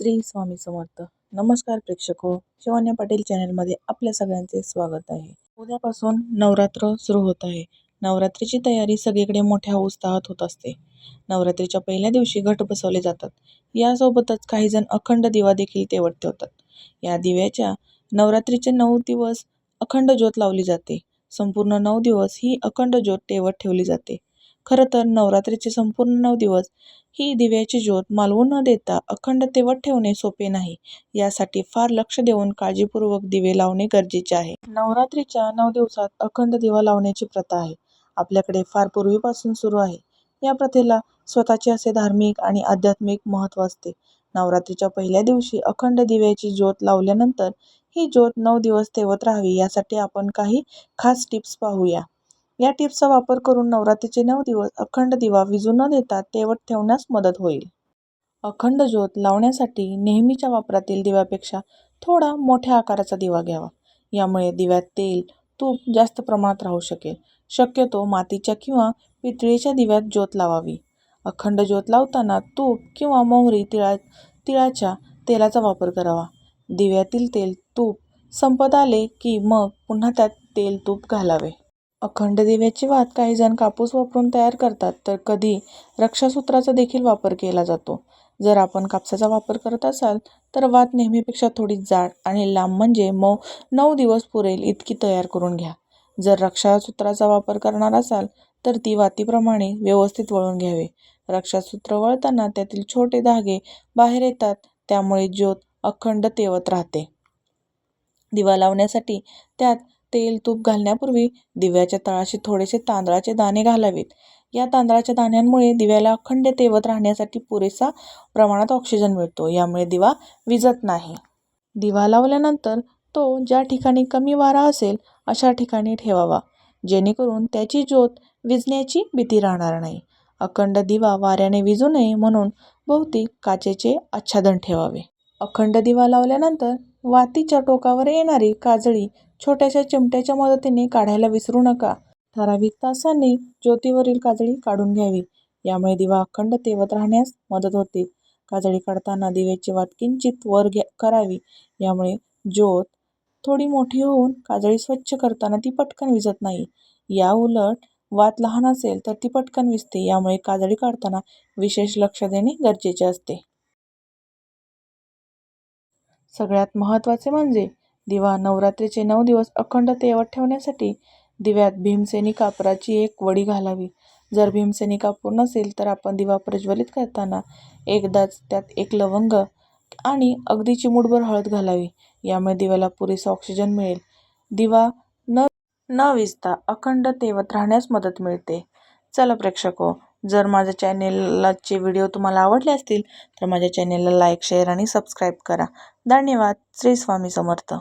श्री स्वामी समर्थ. नमस्कार प्रेक्षक हो शिवान्या पाटील चॅनलमध्ये आपल्या सगळ्यांचे स्वागत आहे. उद्यापासून नवरात्र सुरू होत आहे. नवरात्रीची तयारी सगळीकडे मोठ्या उत्साहात होत असते. नवरात्रीच्या पहिल्या दिवशी घट बसवले जातात. यासोबतच काही जण अखंड दिवा देखील तेवट ठेवतात. या दिव्याच्या नवरात्रीचे नऊ दिवस अखंड ज्योत लावली जाते. संपूर्ण नऊ दिवस ही अखंड ज्योत तेवत ठेवली जाते. खरं तर नवरात्रीचे संपूर्ण नऊ दिवस ही दिव्याची ज्योत मालवू न देता अखंड तेवत ठेवणे सोपे नाही. यासाठी फार लक्ष देऊन काळजीपूर्वक दिवे लावणे गरजेचे आहे. नवरात्रीच्या नऊ दिवसात अखंड दिवा लावण्याची प्रथा आहे. आपल्याकडे फार पूर्वीपासून सुरू आहे. या प्रथेला स्वतःचे असे धार्मिक आणि आध्यात्मिक महत्त्व असते. नवरात्रीच्या पहिल्या दिवशी अखंड दिव्याची ज्योत लावल्यानंतर ही ज्योत नऊ दिवस तेवत राहावी यासाठी आपण काही खास टिप्स पाहूया. या टिप्सचा वापर करून नवरात्रीचे नऊ दिवस अखंड दिवा विजू न देता तेवट ठेवण्यास मदत होईल. अखंड ज्योत लावण्यासाठी नेहमीच्या वापरातील दिव्यापेक्षा थोडा मोठ्या आकाराचा दिवा घ्यावा. यामुळे दिव्यात तेल तूप जास्त प्रमाणात राहू शकेल. शक्यतो मातीच्या किंवा पितळीच्या दिव्यात ज्योत लावावी. अखंड ज्योत लावताना तूप किंवा मोहरी तिळा तिळाच्या तेलाचा वापर करावा. दिव्यातील तेल तूप संपत आले की मग पुन्हा त्यात तेल तूप घालावे. अखंड दिव्याची वात काही जण कापूस वापरून तयार करतात तर कधी रक्षासूत्राचा देखील वापर केला जातो. जर आपण कापसाचा वापर करत असाल तर वात नेहमीपेक्षा थोडी जाड आणि लांब म्हणजे मऊ नऊ दिवस पुरेल इतकी तयार करून घ्या. जर रक्षासूत्राचा वापर करणार असाल तर ती वातीप्रमाणे व्यवस्थित वळून घ्यावे. रक्षासूत्र वळताना त्यातील छोटे धागे बाहेर येतात त्यामुळे ज्योत अखंड तेवत राहते. दिवा लावण्यासाठी त्यात तेल तूप घालण्यापूर्वी दिव्याच्या तळाशी थोडेसे तांदळाचे दाणे घालावेत. या तांदळाच्या दाण्यांमुळे दिव्याला अखंड तेवत राहण्यासाठी पुरेसा प्रमाणात ऑक्सिजन मिळतो. यामुळे दिवा विजत नाही. दिवा लावल्यानंतर तो ज्या ठिकाणी कमी वारा असेल अशा ठिकाणी ठेवावा. जेणेकरून त्याची ज्योत विजण्याची भीती राहणार नाही. अखंड दिवा वाऱ्याने विजू नये म्हणून भोवती काचेचे आच्छादन ठेवावे. अखंड दिवा लावल्यानंतर वातीच्या टोकावर येणारी काजळी छोट्याशा चिमट्याच्या मदतीने काढायला विसरू नका. ठराविक तासांनी ज्योतीवरील काजळी काढून घ्यावी. यामुळे दिवा अखंड तेवत राहण्यास मदत होते. काजळी काढताना दिव्याची वात किंचित वर घ्या करावी. यामुळे ज्योत थोडी मोठी होऊन काजळी स्वच्छ करताना ती पटकन विझत नाही. या उलट वात लहान असेल तर ती पटकन विजते. यामुळे काजळी काढताना विशेष लक्ष देणे गरजेचे असते. सगळ्यात महत्त्वाचे म्हणजे दिवा नवरात्रीचे नऊ दिवस अखंड तेवत ठेवण्यासाठी दिव्यात भीमसेनी कापराची एक वडी घालावी. जर भीमसेनी कापूर नसेल तर आपण दिवा प्रज्वलित करताना एकदाच त्यात एक लवंग आणि अगदी चिमूटभर हळद घालावी. यामुळे दिव्याला पुरेसा ऑक्सिजन मिळेल. दिवा न न विजता अखंड तेवत राहण्यास मदत मिळते. चला प्रेक्षको जर माझ्या चॅनेलचे व्हिडिओ तुम्हाला आवडले असतील तर माझ्या चॅनेलला लाईक शेअर आणि सबस्क्राईब करा. धन्यवाद. श्री स्वामी समर्थ.